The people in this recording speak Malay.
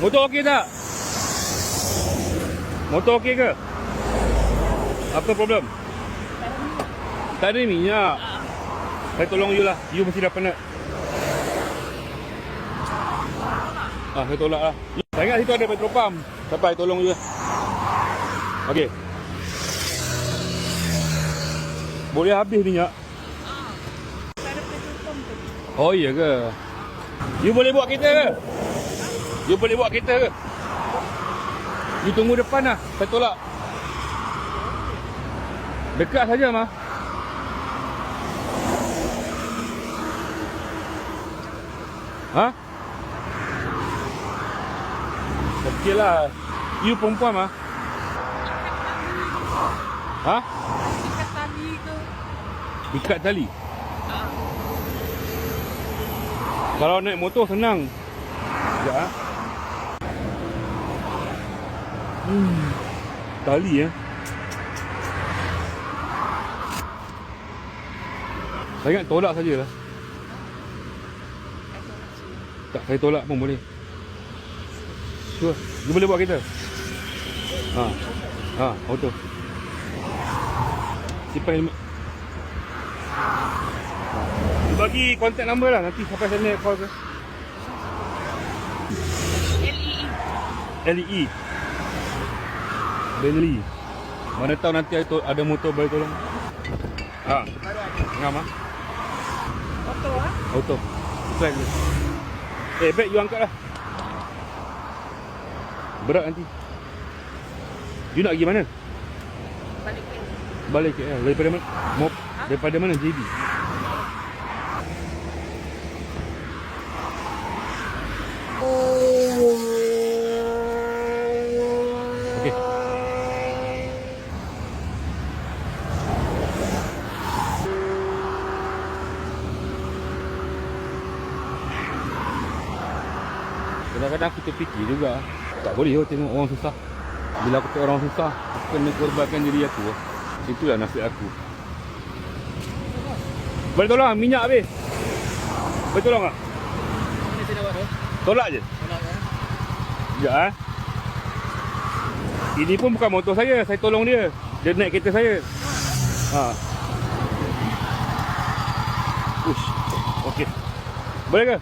Motor okey tak? Motor okey ke? Apa problem? Tak ada minyak. Saya tolong you lah. You mesti dah penat. Ah, saya tolak lah. Saya ingat situ ada petrol pump. Sampai tolong you lah. Okey. Boleh habis minyak. Oh iya ke? You boleh bawa kereta ke? You boleh bawa kereta ke? You tunggu depan lah. Saya tolak. Dekat saja mah. Ha? Okey lah. You perempuan mah. Ha? Ikat tali ke? Ikat tali. Kalau naik motor senang. Sekejap ah. Hmm. Tali ya. Saya ingat tolak sajalah. Tak, saya tolak pun boleh. Sure. Dia boleh buat kereta? Ha. Ha, auto. Simpan helmet. Dia Bagi contact number lah nanti sampai sana call ke. LEE. LEE. Bentley. Mana tahu nanti ada, ada motor boleh tolong. Ha. Ngam ah. Foto ah. Auto. Flag ni. Eh, bag you angkat lah. Berat nanti. You nak pergi mana? Balik ke. Balik KL. Daripada mana? Mop. Daripada mana? JB. Kadang-kadang aku terfikir juga Tak boleh oh, tengok orang susah. Bila aku tengok orang susah Aku kena korbankan diri aku. Itulah nasib aku. Boleh tolong minyak habis? Boleh tolong tak? Mana saya dapat tu? Tolak je? Tolak ya. Sekejap eh? Ini pun bukan motor saya Saya tolong dia. Dia naik kereta saya. Ha. Ush. Okey. Boleh ke?